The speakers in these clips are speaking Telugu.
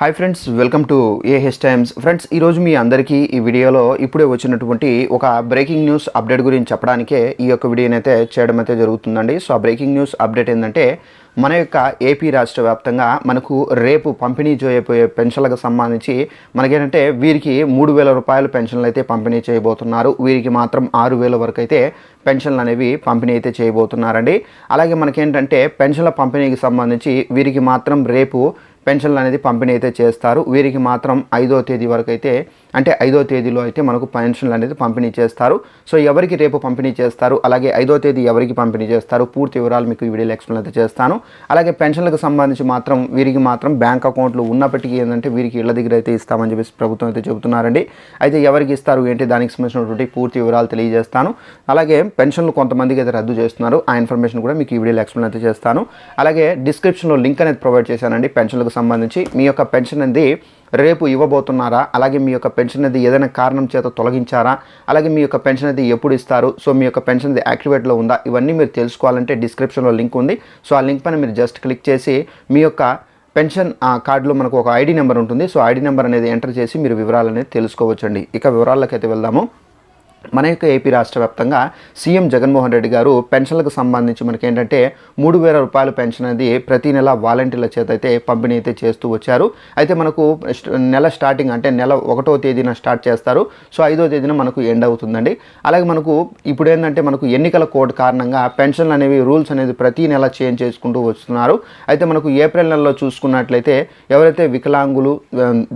Hi friends welcome to A H times friends ఈరోజు మీ అందరికీ ఈ వీడియోలో ఇప్పుడే వచ్చినటువంటి ఒక బ్రేకింగ్ న్యూస్ అప్డేట్ గురించి చెప్పడానికే ఈ యొక్క వీడియోనైతే చేయడం అయితే జరుగుతుందండి. సో ఆ బ్రేకింగ్ న్యూస్ అప్డేట్ ఏంటంటే మన యొక్క ఏపీ రాష్ట్ర వ్యాప్తంగా మనకు రేపు పంపిణీ చేయబోయే పెన్షన్లకు సంబంధించి మనకేంటంటే వీరికి మూడు వేల రూపాయల పెన్షన్లు అయితే పంపిణీ చేయబోతున్నారు. వీరికి మాత్రం ఆరు వేల వరకు అయితే పెన్షన్లు అనేవి పంపిణీ అయితే చేయబోతున్నారండి. అలాగే మనకేంటంటే పెన్షన్ల పంపిణీకి సంబంధించి వీరికి మాత్రం రేపు పెన్షన్లు అనేది పంపిణీ అయితే చేస్తారు. వీరికి మాత్రం ఐదో తేదీ వరకు అయితే అంటే ఐదో తేదీలో అయితే మనకు పెన్షన్లు అనేది పంపిణీ చేస్తారు. సో ఎవరికి రేపు పంపిణీ చేస్తారు అలాగే ఐదో తేదీ ఎవరికి పంపిణీ చేస్తారు పూర్తి వివరాలు మీకు ఈ వీడియోలో ఎక్స్ప్లెయిన్ అయితే చేస్తాను. అలాగే పెన్షన్లకు సంబంధించి మాత్రం వీరికి మాత్రం బ్యాంక్ అకౌంట్లు ఉన్నప్పటికీ ఏంటంటే వీరికి ఇళ్ళ దగ్గర అయితే ఇస్తామని చెప్పేసి ప్రభుత్వం అయితే చెబుతున్నారండి. అయితే ఎవరికి ఇస్తారు ఏంటి దానికి సంబంధించినటువంటి పూర్తి వివరాలు తెలియజేస్తాను. అలాగే పెన్షన్లు కొంతమందికి అయితే రద్దు చేస్తున్నారు. ఆ ఇన్ఫర్మేషన్ కూడా మీకు ఈ వీడియోలో ఎక్స్ప్లెయిన్ అయితే చేస్తాను. అలాగే డిస్క్రిప్షన్లో లింక్ అనేది ప్రొవైడ్ చేశానండి పెన్షన్లకు సంబంధించి. మీ యొక్క పెన్షన్ అనేది రేపు ఇవ్వబోతున్నారా? అలాగే మీ యొక్క పెన్షన్ అనేది ఏదైనా కారణం చేత తొలగించారా? అలాగే మీ యొక్క పెన్షన్ అనేది ఎప్పుడు ఇస్తారు? సో మీ యొక్క పెన్షన్ అది యాక్టివేట్లో ఉందా? ఇవన్నీ మీరు తెలుసుకోవాలంటే డిస్క్రిప్షన్లో లింక్ ఉంది. సో ఆ లింక్ పైన మీరు జస్ట్ క్లిక్ చేసి మీ యొక్క పెన్షన్ ఆ, కార్డులో మనకు ఒక ఐడి నెంబర్ ఉంటుంది. సో ఐడి నెంబర్ అనేది ఎంటర్ చేసి మీరు వివరాలు అనేది తెలుసుకోవచ్చండి. ఇక వివరాలకైతే అయితే వెళ్దాము. మన యొక్క ఏపీ రాష్ట్ర వ్యాప్తంగా సీఎం జగన్మోహన్ రెడ్డి గారు పెన్షన్లకు సంబంధించి మనకేంటంటే మూడు వేల రూపాయల పెన్షన్ అనేది ప్రతి నెల వాలంటీర్ల చేత అయితే పంపిణీ అయితే చేస్తూ వచ్చారు. అయితే మనకు నెల స్టార్టింగ్ అంటే నెల ఒకటో తేదీన స్టార్ట్ చేస్తారు. సో ఐదో తేదీన మనకు ఎండ్ అవుతుందండి. అలాగే మనకు ఇప్పుడు ఏంటంటే మనకు ఎన్నికల కోడ్ కారణంగా పెన్షన్లు అనేవి రూల్స్ అనేది ప్రతి నెల చేంజ్ చేసుకుంటూ వస్తున్నారు. అయితే మనకు ఏప్రిల్ నెలలో చూసుకున్నట్లయితే ఎవరైతే వికలాంగులు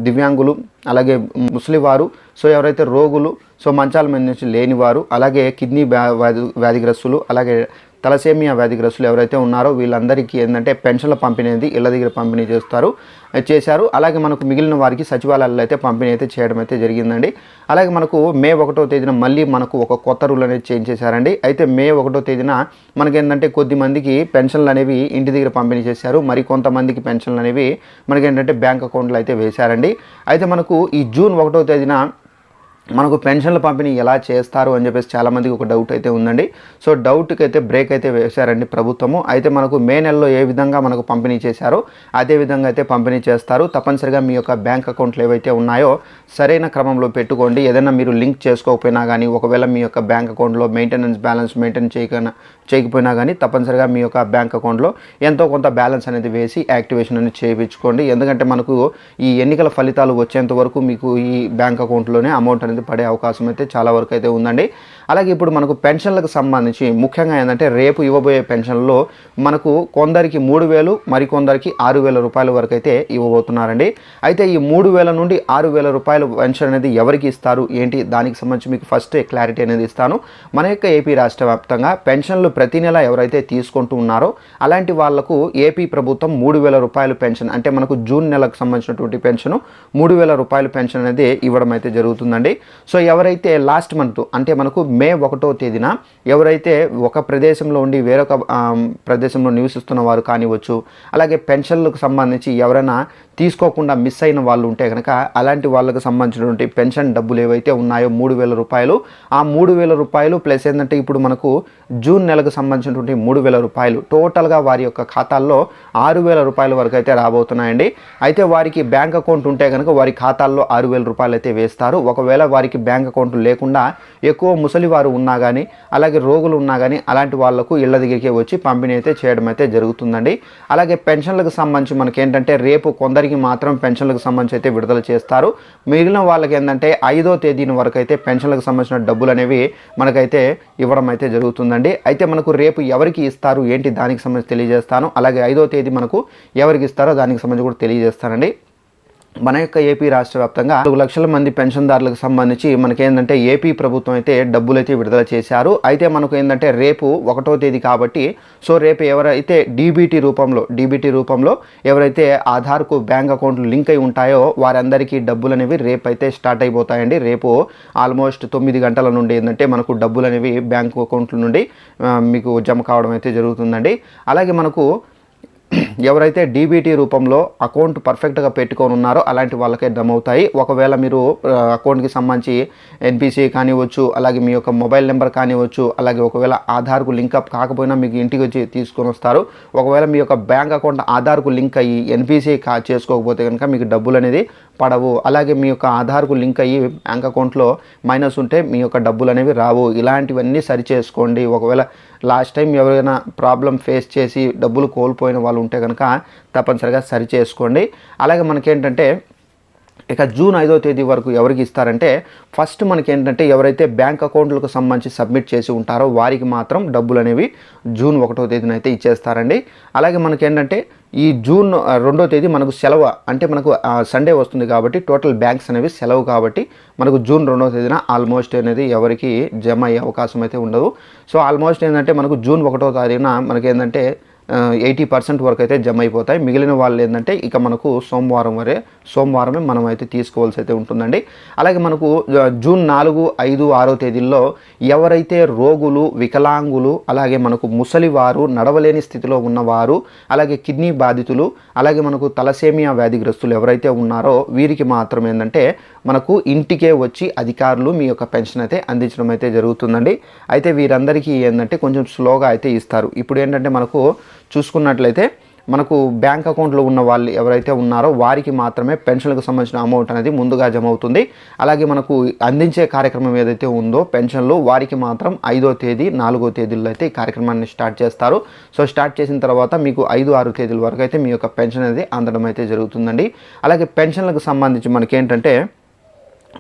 దివ్యాంగులు అలాగే ముసలివారు సో ఎవరైతే రోగులు సో మంచాల మీద నుంచి లేనివారు అలాగే కిడ్నీ వ్యాధి వ్యాధిగ్రస్తులు అలాగే తలసేమియా వ్యాధిగ్రస్తులు ఎవరైతే ఉన్నారో వీళ్ళందరికీ ఏంటంటే పెన్షన్ల పంపిణీ అనేది ఇళ్ళ దగ్గర పంపిణీ చేస్తారు చేశారు. అలాగే మనకు మిగిలిన వారికి సచివాలయాల్లో అయితే పంపిణీ అయితే చేయడం అయితే జరిగిందండి. అలాగే మనకు మే ఒకటో తేదీన మళ్ళీ మనకు ఒక కొత్త రూల్ అనేది చేంజ్ చేశారండి. అయితే మే ఒకటో తేదీన మనకేంటంటే కొద్ది మందికి పెన్షన్లు అనేవి ఇంటి దగ్గర పంపిణీ చేశారు. మరి కొంతమందికి పెన్షన్లు అనేవి మనకేంటంటే బ్యాంక్ అకౌంట్లో అయితే వేశారండి. అయితే మనకు ఈ జూన్ ఒకటో తేదీన మనకు పెన్షన్ల పంపిణీ ఎలా చేస్తారు అని చెప్పేసి చాలామందికి ఒక డౌట్ అయితే ఉందండి. సో డౌట్కి అయితే బ్రేక్ అయితే వేశారండి ప్రభుత్వము. అయితే మనకు మే నెలలో ఏ విధంగా మనకు పంపిణీ చేశారో అదే విధంగా అయితే పంపిణీ చేస్తారు. తప్పనిసరిగా మీ యొక్క బ్యాంక్ అకౌంట్లు ఏవైతే ఉన్నాయో సరైన క్రమంలో పెట్టుకోండి. ఏదైనా మీరు లింక్ చేసుకోకపోయినా కానీ ఒకవేళ మీ యొక్క బ్యాంక్ అకౌంట్లో మెయింటెనెన్స్ బ్యాలెన్స్ మెయింటైన్ చేయకనా చేయకపోయినా కానీ తప్పనిసరిగా మీ యొక్క బ్యాంక్ అకౌంట్లో ఎంతో కొంత బ్యాలెన్స్ అనేది వేసి యాక్టివేషన్ అనేది చేయించుకోండి. ఎందుకంటే మనకు ఈ ఎన్నికల ఫలితాలు వచ్చేంత వరకు మీకు ఈ బ్యాంక్ అకౌంట్లోనే అమౌంట్ అనేది పడే అవకాశం అయితే చాలా వరకు అయితే ఉందండి. అలాగే ఇప్పుడు మనకు పెన్షన్లకు సంబంధించి ముఖ్యంగా ఏంటంటే రేపు ఇవ్వబోయే పెన్షన్లో మనకు కొందరికి మూడు వేలు మరికొందరికి ఆరు వేల రూపాయల వరకు అయితే ఇవ్వబోతున్నారండి. అయితే ఈ మూడు వేల నుండి ఆరు వేల రూపాయల పెన్షన్ అనేది ఎవరికి ఇస్తారు? ఏంటి? దానికి సంబంధించి మీకు ఫస్ట్ క్లారిటీ అనేది ఇస్తాను. మన యొక్క ఏపీ రాష్ట్ర వ్యాప్తంగా పెన్షన్లు ప్రతి నెల ఎవరైతే తీసుకుంటూ ఉన్నారో అలాంటి వాళ్ళకు ఏపీ ప్రభుత్వం మూడు వేల రూపాయల పెన్షన్ అంటే మనకు జూన్ నెలకు సంబంధించినటువంటి పెన్షన్ మూడు వేల రూపాయల పెన్షన్ అనేది ఇవ్వడం అయితే జరుగుతుందండి. సో ఎవరైతే లాస్ట్ మంత్ అంటే మనకు మే ఒకటో తేదీన ఎవరైతే ఒక ప్రదేశంలో ఉండి వేరొక ప్రదేశంలో నివసిస్తున్న వారు కానివచ్చు అలాగే పెన్షన్లకు సంబంధించి ఎవరైనా తీసుకోకుండా మిస్ అయిన వాళ్ళు ఉంటే కనుక అలాంటి వాళ్ళకు సంబంధించినటువంటి పెన్షన్ డబ్బులు ఏవైతే ఉన్నాయో మూడు వేల రూపాయలు ఆ మూడు వేల రూపాయలు ప్లస్ ఏంటంటే ఇప్పుడు మనకు జూన్ నెలకు సంబంధించినటువంటి మూడు వేల రూపాయలు. టోటల్గా వారి యొక్క ఖాతాల్లో ఆరు వేల రూపాయల వరకు అయితే రాబోతున్నాయండి. అయితే వారికి బ్యాంక్ అకౌంట్ ఉంటే కనుక వారి ఖాతాల్లో ఆరు వేల రూపాయలు అయితే వేస్తారు. ఒకవేళ వారికి బ్యాంక్ అకౌంట్ లేకుండా ఎక్కువ ముసలి వారు ఉన్నా కానీ అలాగే రోగులు ఉన్నా కానీ అలాంటి వాళ్ళకు ఇళ్ళ దగ్గరికి వచ్చి పంపిణీ అయితే చేయడం అయితే జరుగుతుందండి. అలాగే పెన్షన్లకు సంబంధించి మనకి ఏంటంటే రేపు కొందరికి మాత్రం పెన్షన్లకు సంబంధించి అయితే విడుదల చేస్తారు. మిగిలిన వాళ్ళకి ఏంటంటే ఐదో తేదీన వరకు అయితే పెన్షన్లకు సంబంధించిన డబ్బులు అనేవి మనకైతే ఇవ్వడం అయితే జరుగుతుందండి. అయితే మనకు రేపు ఎవరికి ఇస్తారు ఏంటి దానికి సంబంధించి తెలియజేస్తాను. అలాగే ఐదో తేదీ మనకు ఎవరికి ఇస్తారో దానికి సంబంధించి కూడా తెలియజేస్తానండి. మన యొక్క ఏపీ రాష్ట్ర వ్యాప్తంగా నాలుగు లక్షల మంది పెన్షన్దారులకు సంబంధించి మనకేంటంటే ఏపీ ప్రభుత్వం అయితే డబ్బులైతే విడుదల చేశారు. అయితే మనకు ఏంటంటే రేపు ఒకటో తేదీ కాబట్టి సో రేపు ఎవరైతే డీబీటీ రూపంలో డీబీటీ రూపంలో ఎవరైతే ఆధార్కు బ్యాంక్ అకౌంట్లు లింక్ అయి ఉంటాయో వారందరికీ డబ్బులు అనేవి రేపు అయితే స్టార్ట్ అయిపోతాయండి. రేపు ఆల్మోస్ట్ తొమ్మిది గంటల నుండి ఏంటంటే మనకు డబ్బులు అనేవి బ్యాంక్ అకౌంట్ల నుండి మీకు జమ కావడం అయితే జరుగుతుందండి. అలాగే మనకు ఎవరైతే డీబీటీ రూపంలో అకౌంట్ పర్ఫెక్ట్గా పెట్టుకొని ఉన్నారో అలాంటి వాళ్ళకే జమ అవుతాయి ఒకవేళ మీరు అకౌంట్కి సంబంధించి ఎన్పిసి కానివ్వచ్చు అలాగే మీ యొక్క మొబైల్ నెంబర్ కానివ్వచ్చు అలాగే ఒకవేళ ఆధార్కు లింకప్ కాకపోయినా మీకు ఇంటికి వచ్చి తీసుకొని వస్తారు. ఒకవేళ మీ యొక్క బ్యాంక్ అకౌంట్ ఆధార్కు లింక్ అయ్యి ఎన్పిసి కా చేసుకోకపోతే కనుక మీకు డబ్బులు అనేది పడవు. అలాగే మీ యొక్క ఆధార్కు లింక్ అయ్యి బ్యాంక్ అకౌంట్లో మైనస్ ఉంటే మీ యొక్క డబ్బులు అనేవి రావు. ఇలాంటివన్నీ సరి చేసుకోండి. ఒకవేళ లాస్ట్ టైం ఎవరైనా ప్రాబ్లం ఫేస్ చేసి డబ్బులు కోల్పోయిన వాళ్ళు ఉంటే కనుక కనుక తప్పనిసరిగా సరి చేసుకోండి. అలాగే మనకేంటంటే ఇక జూన్ ఐదో తేదీ వరకు ఎవరికి ఇస్తారంటే ఫస్ట్ మనకి ఏంటంటే ఎవరైతే బ్యాంక్ అకౌంట్లకు సంబంధించి సబ్మిట్ చేసి ఉంటారో వారికి మాత్రం డబ్బులు అనేవి జూన్ ఒకటో తేదీన అయితే ఇచ్చేస్తారండి. అలాగే మనకి ఏంటంటే ఈ జూన్ రెండో తేదీ మనకు సెలవు అంటే మనకు సండే వస్తుంది కాబట్టి టోటల్ బ్యాంక్స్ అనేవి సెలవు కాబట్టి మనకు జూన్ రెండో తేదీన ఆల్మోస్ట్ అనేది ఎవరికి జమ అయ్యే అవకాశం అయితే ఉండదు. సో ఆల్మోస్ట్ ఏంటంటే మనకు జూన్ ఒకటో తారీఖున మనకి ఏంటంటే ఎయిటీ పర్సెంట్ వరకు అయితే జమ అయిపోతాయి. మిగిలిన వాళ్ళు ఏంటంటే ఇక మనకు సోమవారం వరే సోమవారమే మనం అయితే తీసుకోవాల్సి అయితే ఉంటుందండి. అలాగే మనకు జూన్ నాలుగు ఐదు ఆరో తేదీల్లో ఎవరైతే రోగులు వికలాంగులు అలాగే మనకు ముసలివారు నడవలేని స్థితిలో ఉన్నవారు అలాగే కిడ్నీ బాధితులు అలాగే మనకు తలసేమియా వ్యాధిగ్రస్తులు ఎవరైతే ఉన్నారో వీరికి మాత్రం ఏంటంటే మనకు ఇంటికే వచ్చి అధికారులు మీ యొక్క పెన్షన్ అయితే అందించడం అయితే జరుగుతుందండి. అయితే వీరందరికీ ఏంటంటే కొంచెం స్లోగా అయితే ఇస్తారు. ఇప్పుడు ఏంటంటే మనకు చూసుకున్నట్లయితే మనకు బ్యాంక్ అకౌంట్లో ఉన్న వాళ్ళు ఎవరైతే ఉన్నారో వారికి మాత్రమే పెన్షన్లకు సంబంధించిన అమౌంట్ అనేది ముందుగా జమ అవుతుంది అలాగే మనకు అందించే కార్యక్రమం ఏదైతే ఉందో పెన్షన్లు వారికి మాత్రం ఐదో తేదీ నాలుగో తేదీల్లో అయితే ఈ కార్యక్రమాన్ని స్టార్ట్ చేస్తారు. సో స్టార్ట్ చేసిన తర్వాత మీకు ఐదు ఆరు తేదీల వరకు అయితే మీ యొక్క పెన్షన్ అనేది అందడం అయితే జరుగుతుందండి. అలాగే పెన్షన్లకు సంబంధించి మనకేంటంటే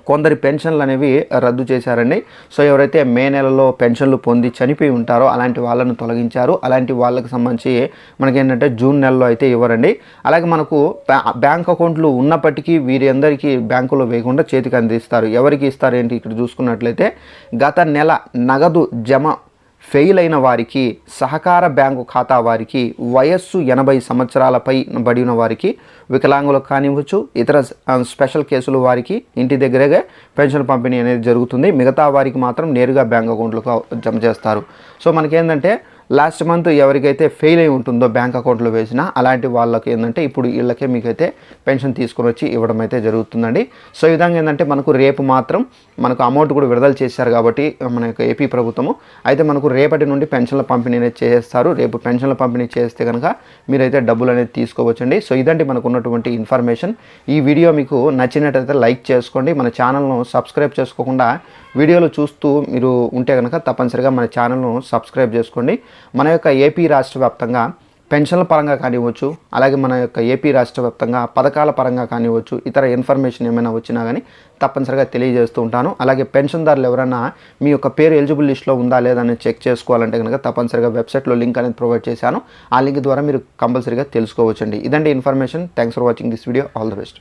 కొందరి పెన్షన్లు అనేవి రద్దు చేశారండి. సో ఎవరైతే మే నెలలో పెన్షన్లు పొంది చనిపోయి ఉంటారో అలాంటి వాళ్ళను తొలగించారు. అలాంటి వాళ్ళకి సంబంధించి మనకేంటంటే జూన్ నెలలో అయితే ఇవ్వరండి. అలాగే మనకు బ్యాంక్ అకౌంట్లు ఉన్నప్పటికీ వీరి అందరికీ బ్యాంకులో వేయకుండా చేతికి అందిస్తారు. ఎవరికి ఇస్తారు ఏంటి ఇక్కడ చూసుకున్నట్లయితే గత నెల నగదు జమ ఫెయిల్ అయిన వారికి సహకార బ్యాంకు ఖాతా వారికి వయస్సు ఎనభై సంవత్సరాలపై బడిన వారికి వికలాంగులకు కానివ్వచ్చు ఇతర స్పెషల్ కేసులు వారికి ఇంటి దగ్గరగా పెన్షన్ పంపిణీ అనేది జరుగుతుంది. మిగతా వారికి మాత్రం నేరుగా బ్యాంక్ అకౌంట్లకు జమ చేస్తారు. సో మనకేంటంటే లాస్ట్ మంత్ ఎవరికైతే ఫెయిల్ అయి ఉంటుందో బ్యాంక్ అకౌంట్లో వేసినా అలాంటి వాళ్ళకి ఏంటంటే ఇప్పుడు వీళ్ళకే మీకైతే పెన్షన్ తీసుకొని వచ్చి ఇవ్వడం అయితే జరుగుతుందండి. సో ఈ విధంగా ఏంటంటే మనకు రేపు మాత్రం మనకు అమౌంట్ కూడా విడుదల చేశారు కాబట్టి మన యొక్క ఏపీ ప్రభుత్వము అయితే మనకు రేపటి నుండి పెన్షన్ల పంపిణీ అనేది చేస్తారు రేపు పెన్షన్ల పంపిణీ చేస్తే కనుక మీరైతే డబ్బులు అనేది తీసుకోవచ్చండి. సో ఇదండి మనకు ఉన్నటువంటి ఇన్ఫర్మేషన్. ఈ వీడియో మీకు నచ్చినట్టయితే లైక్ చేసుకోండి. మన ఛానల్ను సబ్స్క్రైబ్ చేసుకోకుండా వీడియోలు చూస్తూ మీరు ఉంటే కనుక తప్పనిసరిగా మన ఛానల్ను సబ్స్క్రైబ్ చేసుకోండి. మన యొక్క ఏపీ రాష్ట్ర వ్యాప్తంగా పెన్షన్ల పరంగా కానివ్వచ్చు అలాగే మన యొక్క ఏపీ రాష్ట్ర వ్యాప్తంగా పథకాల పరంగా కానివ్వచ్చు ఇతర ఇన్ఫర్మేషన్ ఏమైనా వచ్చినా కానీ తప్పనిసరిగా తెలియజేస్తూ ఉంటాను. అలాగే పెన్షన్దారులు ఎవరైనా మీ యొక్క పేరు ఎలిజిబుల్ లిస్ట్లో ఉందా లేదా అని చెక్ చేసుకోవాలంటే కనుక తప్పనిసరిగా వెబ్సైట్లో లింక్ అనేది ప్రొవైడ్ చేశాను. ఆ లింక్ ద్వారా మీరు కంపల్సరీగా తెలుసుకోవచ్చండి. ఇదండి information. Thanks for watching this video. All the best.